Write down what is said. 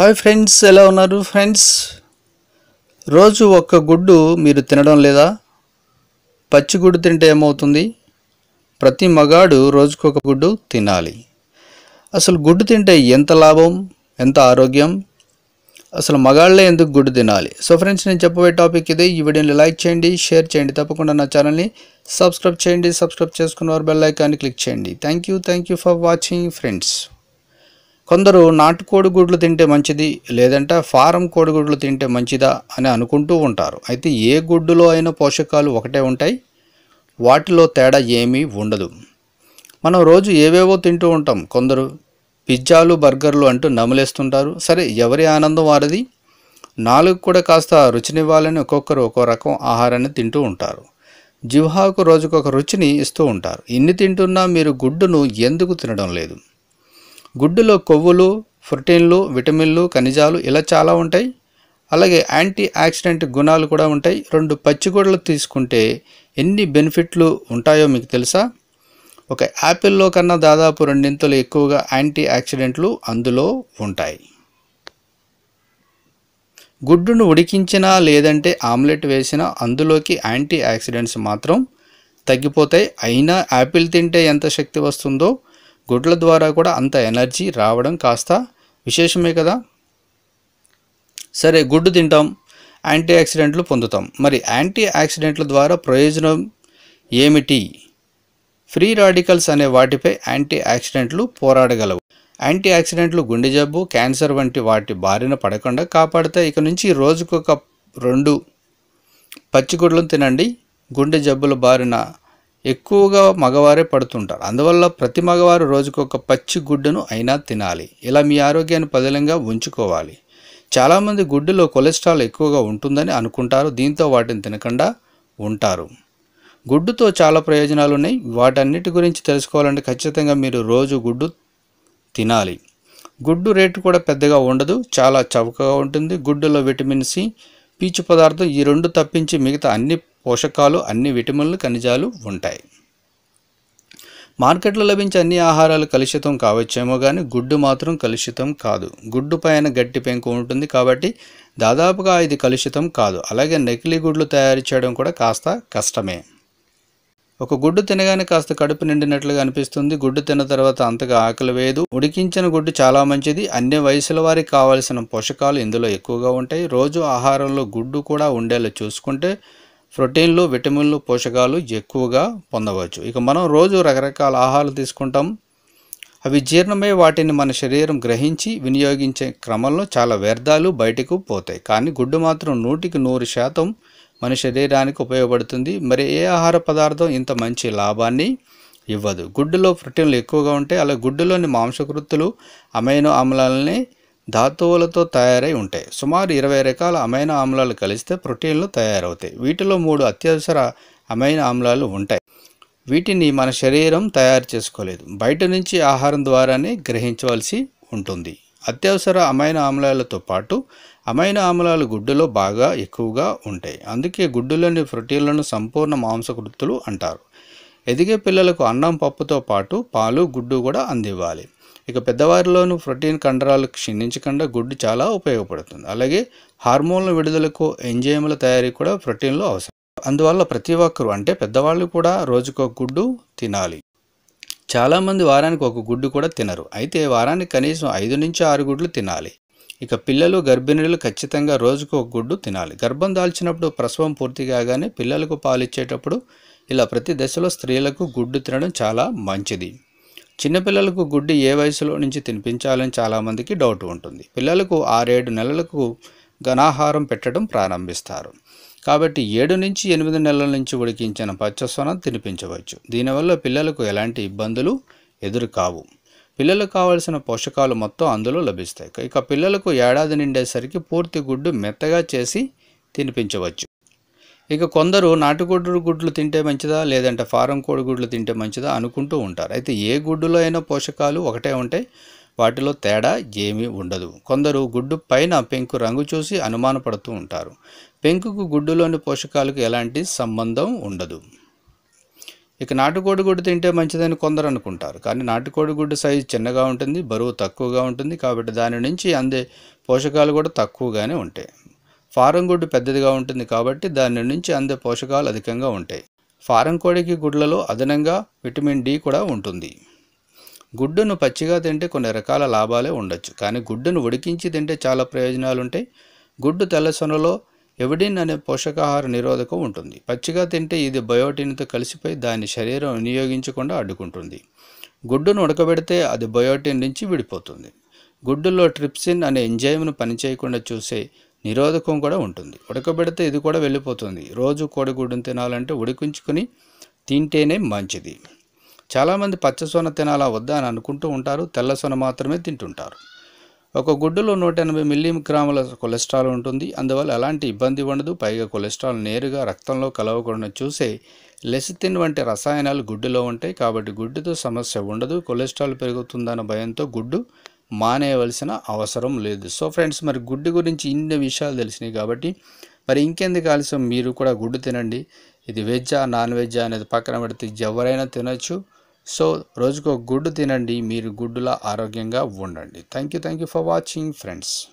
Hi friends ఎలా ఉన్నారు friends? రోజు ఒక్క గుడ్డు మీరు తినడం లేదా? పచ్చి గుడ్డు తింటే ఏమవుతుంది? ప్రతి మగాడు రోజుకొక గుడ్డు తినాలి. అసలు గుడ్డు తింటే ఎంత లాభం ఎంత ఆరోగ్యం? అసలు మగాళ్ళే ఎందుకు గుడ్డు తినాలి? సో ఫ్రెండ్స్ నేను చెప్పబోయే టాపిక్ ఇది. ఈ వీడియోని లైక్ చేయండి షేర్ చేయండి. తప్పకుండా నా ఛానల్ని సబ్స్క్రైబ్ చేయండి. సబ్స్క్రైబ్ చేసుకున్నవారు బెల్ ఐకాన్ని క్లిక్ చేయండి. Thank you thank you for watching friends. కొందరు నాటుకోడి గుడ్లు తింటే మంచిది లేదంటే ఫారం కోడిగుడ్లు తింటే మంచిదా అని అనుకుంటూ ఉంటారు. అయితే ఏ గుడ్డులో అయినా పోషకాలు ఒకటే ఉంటాయి వాటిలో తేడా ఏమీ ఉండదు. మనం రోజు ఏవేవో తింటూ ఉంటాం. కొందరు పిజ్జాలు బర్గర్లు అంటూ నమలేస్తుంటారు. సరే ఎవరి ఆనందం వారిది? నాలుగు కూడా కాస్త రుచినివ్వాలని ఒక్కొక్కరు ఒక్కో రకం ఆహారాన్ని తింటూ ఉంటారు. జివ్హాకు రోజుకొక రుచిని ఇస్తూ ఉంటారు. ఇన్ని తింటున్నా మీరు గుడ్డును ఎందుకు తినడం లేదు? గుడ్డులో కొవ్వులు ప్రోటీన్లు విటమిన్లు ఖనిజాలు ఇలా చాలా ఉంటాయి. అలాగే యాంటీ యాక్సిడెంట్ గుణాలు కూడా ఉంటాయి. రెండు పచ్చిగూడలు తీసుకుంటే ఎన్ని బెనిఫిట్లు ఉంటాయో మీకు తెలుసా? ఒక యాపిల్లో కన్నా దాదాపు రెండింతలు ఎక్కువగా యాంటీ యాక్సిడెంట్లు అందులో ఉంటాయి. గుడ్డును ఉడికించినా లేదంటే ఆమ్లెట్ వేసినా అందులోకి యాంటీ యాక్సిడెంట్స్ మాత్రం తగ్గిపోతాయి. అయినా యాపిల్ తింటే ఎంత శక్తి వస్తుందో గుడ్ల ద్వారా కూడా అంత ఎనర్జీ రావడం కాస్త విశేషమే కదా? సరే గుడ్డు తింటాం యాంటీ ఆక్సిడెంట్లు పొందుతాం. మరి యాంటీ ఆక్సిడెంట్ల ద్వారా ప్రయోజనం ఏమిటి? ఫ్రీ రాడికల్స్ అనే వాటిపై యాంటీ ఆక్సిడెంట్లు పోరాడగలవు. యాంటీ ఆక్సిడెంట్లు గుండె జబ్బు క్యాన్సర్ వంటి వాటి బారిన పడకుండా కాపాడితే ఇక నుంచి రోజుకొక రెండు పచ్చిగుడ్లను తినండి. గుండె జబ్బుల బారిన ఎక్కువగా మగవారే పడుతుంటారు. అందువల్ల ప్రతి మగవారు రోజుకొక పచ్చి గుడ్డును అయినా తినాలి. ఇలా మీ ఆరోగ్యాన్ని పదిలంగా ఉంచుకోవాలి. చాలామంది గుడ్డులో కొలెస్ట్రాల్ ఎక్కువగా ఉంటుందని అనుకుంటారు. దీంతో వాటిని తినకుండా ఉంటారు. గుడ్డుతో చాలా ప్రయోజనాలు ఉన్నాయి వాటన్నిటి గురించి తెలుసుకోవాలంటే ఖచ్చితంగా మీరు రోజు గుడ్డు తినాలి. గుడ్డు రేటు కూడా పెద్దగా ఉండదు. చాలా చౌకగా ఉంటుంది. గుడ్డులో విటమిన్ సి పీచు పదార్థం ఈ రెండు తప్పించి మిగతా అన్ని పోషకాలు అన్ని విటమిన్లు ఖనిజాలు ఉంటాయి. మార్కెట్లో లభించే అన్ని ఆహారాలు కలుషితం కావచ్చేమో కానీ గుడ్డు మాత్రం కలుషితం కాదు. గుడ్డు పైన గట్టి పెంకు ఉంటుంది కాబట్టి దాదాపుగా ఇది కలుషితం కాదు. అలాగే నకిలీ గుడ్లు తయారు చేయడం కూడా కాస్త కష్టమే. ఒక గుడ్డు తినగానే కాస్త కడుపు నిండినట్లుగా అనిపిస్తుంది. గుడ్డు తిన్న తర్వాత అంతగా ఆకలి వేయదు. ఉడికించిన గుడ్డు చాలా మంచిది. అన్ని వయసుల వారికి కావాల్సిన పోషకాలు ఇందులో ఎక్కువగా ఉంటాయి. రోజు ఆహారంలో గుడ్డు కూడా ఉండేలా చూసుకుంటే ప్రోటీన్లు విటమిన్లు పోషకాలు ఎక్కువగా పొందవచ్చు. ఇక మనం రోజు రకరకాల ఆహారాలు తీసుకుంటాం. అవి జీర్ణమై వాటిని మన శరీరం గ్రహించి వినియోగించే క్రమంలో చాలా వ్యర్థాలు బయటకు పోతాయి. కానీ గుడ్డు మాత్రం నూటికి నూరు శాతం మన శరీరానికి ఉపయోగపడుతుంది. మరి ఏ ఆహార పదార్థం ఇంత మంచి లాభాన్ని ఇవ్వదు? గుడ్డులో ప్రోటీన్లు ఎక్కువగా ఉంటాయి అలా గుడ్డులోని మాంసకృత్తులు అమైనో ఆమ్లాలని ధాతువులతో తయారై ఉంటాయి. సుమారు ఇరవై రకాల అమైనో ఆమ్లాలు కలిస్తే ప్రోటీన్లు తయారవుతాయి. వీటిలో మూడు అత్యవసర అమైనో ఆమ్లాలు ఉంటాయి. వీటిని మన శరీరం తయారు చేసుకోలేదు. బయట నుంచి ఆహారం ద్వారానే గ్రహించవలసి ఉంటుంది. అత్యవసర అమైనో ఆమ్లాలతో పాటు అమైనో ఆమ్లాలు గుడ్డులో బాగా ఎక్కువగా ఉంటాయి. అందుకే గుడ్డులోని ప్రోటీన్లను సంపూర్ణ మాంసకృత్తులు అంటారు. ఎదిగే పిల్లలకు అన్నం పప్పుతో పాటు పాలు గుడ్డు కూడా అందివ్వాలి. ఇక పెద్దవారిలోనూ ప్రోటీన్ కండరాలు క్షీణించకుండా గుడ్డు చాలా ఉపయోగపడుతుంది. అలాగే హార్మోన్ల విడుదలకు ఎంజైముల తయారీ కూడా ప్రోటీన్లు అవసరం. అందువల్ల ప్రతి ఒక్కరు అంటే పెద్దవాళ్ళు కూడా రోజుకు ఒక గుడ్డు తినాలి. చాలామంది వారానికి ఒక గుడ్డు కూడా తినరు. అయితే వారానికి కనీసం ఐదు నుంచి ఆరు గుడ్లు తినాలి. ఇక పిల్లలు గర్భిణీలు ఖచ్చితంగా రోజుకు ఒక గుడ్డు తినాలి. గర్భం దాల్చినప్పుడు ప్రసవం పూర్తి కాగానే పిల్లలకు పాలిచ్చేటప్పుడు ఇలా ప్రతి దశలో స్త్రీలకు గుడ్డు తినడం చాలా మంచిది. చిన్నపిల్లలకు గుడ్డు ఏ వయసులో నుంచి తినిపించాలని చాలామందికి డౌట్ ఉంటుంది. పిల్లలకు ఆరేడు నెలలకు ఘనాహారం పెట్టడం ప్రారంభిస్తారు. కాబట్టి ఏడు నుంచి ఎనిమిది నెలల నుంచి ఉడికించిన పచ్చసొన తినిపించవచ్చు. దీనివల్ల పిల్లలకు ఎలాంటి ఇబ్బందులు ఎదురు కావు పిల్లలకు కావలసిన పోషకాలు మొత్తం అందులో లభిస్తాయి. ఇక పిల్లలకు ఏడాది నిండేసరికి పూర్తి గుడ్డు మెత్తగా చేసి తినిపించవచ్చు. ఇక కొందరు నాటుకోడి గుడ్లు తింటే మంచిదా లేదంటే ఫారం కోడి గుడ్లు తింటే మంచిదా అనుకుంటూ ఉంటారు. అయితే ఏ గుడ్డులో అయినా పోషకాలు ఒకటే ఉంటాయి వాటిలో తేడా ఏమీ ఉండదు. కొందరు గుడ్డు పైన పెంకు రంగు చూసి అనుమానపడుతూ ఉంటారు. పెంకుకు గుడ్డులోని పోషకాలకు ఎలాంటి సంబంధం ఉండదు. ఇక నాటుకోడి గుడ్డు తింటే మంచిదని కొందరు అనుకుంటారు. కానీ నాటుకోడి గుడ్డు సైజు చిన్నగా ఉంటుంది బరువు తక్కువగా ఉంటుంది కాబట్టి దాని నుంచి అందే పోషకాలు కూడా తక్కువగానే ఉంటాయి. ఫారం గుడ్డు పెద్దదిగా ఉంటుంది కాబట్టి దాని నుంచి అందే పోషకాలు అధికంగా ఉంటాయి. ఫారం కోడికి గుడ్లలో అదనంగా విటమిన్ డి కూడా ఉంటుంది. గుడ్డును పచ్చిగా తింటే కొన్ని రకాల లాభాలే ఉండొచ్చు. కానీ గుడ్డును ఉడికించి తింటే చాలా ప్రయోజనాలు ఉంటాయి గుడ్డు తెల్లసొనలో ఎవిడిన్ అనే పోషకాహార నిరోధకం ఉంటుంది. పచ్చిగా తింటే ఇది బయోటిన్తో కలిసిపోయి దాని శరీరం వినియోగించకుండా అడ్డుకుంటుంది. గుడ్డును ఉడకబెడితే అది బయోటిన్ నుంచి విడిపోతుంది. గుడ్డులో ట్రిప్సిన్ అనే ఎంజైమ్ను పనిచేయకుండా చూసే నిరోధకం కూడా ఉంటుంది. ఉడకబెడితే ఇది కూడా వెళ్ళిపోతుంది. రోజు కోడిగుడ్డును తినాలంటే ఉడికించుకొని తింటేనే మంచిది. చాలామంది పచ్చసొన తినాలా వద్దా అని అనుకుంటూ ఉంటారు. తెల్ల సొన మాత్రమే తింటుంటారు. ఒక గుడ్డులో నూట ఎనభై మిల్లీగ్రాముల కొలెస్ట్రాల్ ఉంటుంది. అందువల్ల ఎలాంటి ఇబ్బంది ఉండదు. పైగా కొలెస్ట్రాల్ నేరుగా రక్తంలో కలవకుండా చూసే లెసితిన్ వంటి రసాయనాలు గుడ్డులో ఉంటాయి. కాబట్టి గుడ్డుతో సమస్య ఉండదు. కొలెస్ట్రాల్ పెరుగుతుందన్న భయంతో గుడ్డు మానేయవలసిన అవసరం లేదు. సో ఫ్రెండ్స్ మరి గుడ్డు గురించి ఇన్ని విషయాలు తెలిసినాయి కాబట్టి మరి ఇంకెందుకు ఆలస్యం? మీరు కూడా గుడ్డు తినండి. ఇది వెజ్జా నాన్ వెజ్జా అనేది పక్కన పెడితే ఎవరైనా తినొచ్చు. సో రోజుకో గుడ్డు తినండి. మీరు గుడ్డులా ఆరోగ్యంగా ఉండండి. Thank you thank you for watching friends